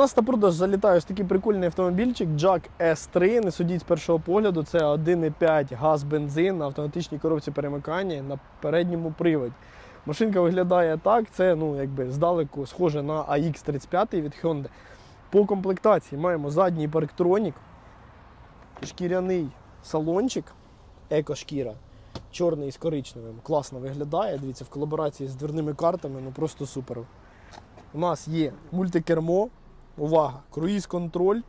У нас на продаж залітає такий прикольний автомобільчик Jack S3. Не судіть з першого погляду. Це 1,5 газ бензин на автоматичній коробці перемикання на передньому приводі. Машинка виглядає так, це ну, якби здалеку схоже на AX35 від Hyundai. По комплектації маємо задній парктронік, шкіряний салончик, екошкіра, чорний з коричневим. Класно виглядає. Дивіться, в колаборації з дверними картами, ну просто супер. У нас є мультикермо, увага, круїз-контроль,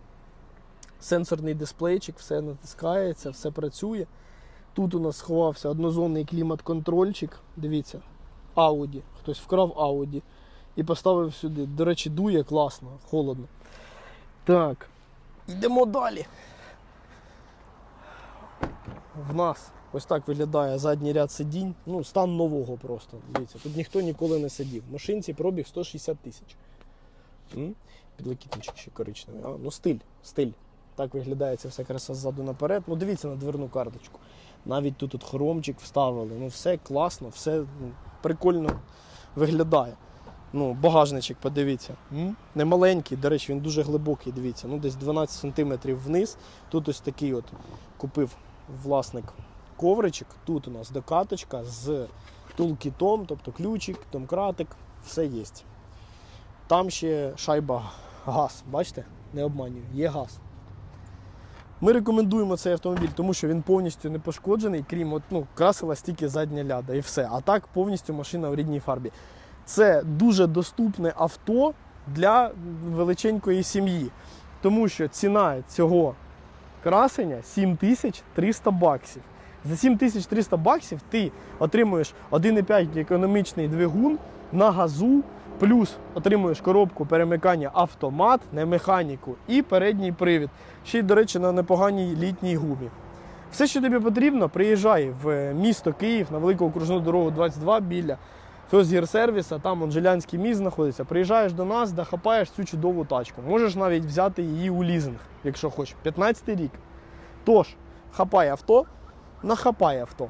сенсорний дисплейчик, все натискається, все працює. Тут у нас сховався однозонний клімат-контрольчик. Дивіться, Audi. Хтось вкрав Audi і поставив сюди. До речі, дує класно, холодно. Так, йдемо далі. В нас ось так виглядає задній ряд сидінь. Ну, стан нового просто. Дивіться, тут ніхто ніколи не сидів. В машинці пробіг 160 тисяч. М? Підлокітничок ще коричневий. Ну стиль, стиль. Так виглядає ця вся краса ззаду наперед. Ну дивіться на дверну карточку. Навіть тут от хромчик вставили. Ну все класно, все ну, прикольно виглядає. Ну, багажничок, подивіться. М? Не маленький, до речі, він дуже глибокий, дивіться. Ну, десь 12 см вниз. Тут ось такий от купив власник ковричок. Тут у нас докаточка з тулкітом, тобто ключик, домкратик, все є. Там ще шайба газ. Бачите? Не обманюю, є газ. Ми рекомендуємо цей автомобіль, тому що він повністю не пошкоджений, крім от, ну, красила стільки задня ляда і все. А так повністю машина в рідній фарбі. Це дуже доступне авто для величенької сім'ї. Тому що ціна цього красення 7300 баксів. За 7300 баксів ти отримуєш 1,5 економічний двигун на газу, плюс отримуєш коробку перемикання автомат, не механіку і передній привід. Ще й, до речі, на непоганій літній гумі. Все, що тобі потрібно, приїжджай в місто Київ на велику окружну дорогу 22 біля Фьозгірсервіса, там Онжелянський міст знаходиться. Приїжджаєш до нас, де хапаєш цю чудову тачку. Можеш навіть взяти її у лізинг, якщо хочеш. 15 й рік. Тож, хапай авто, нахапай авто.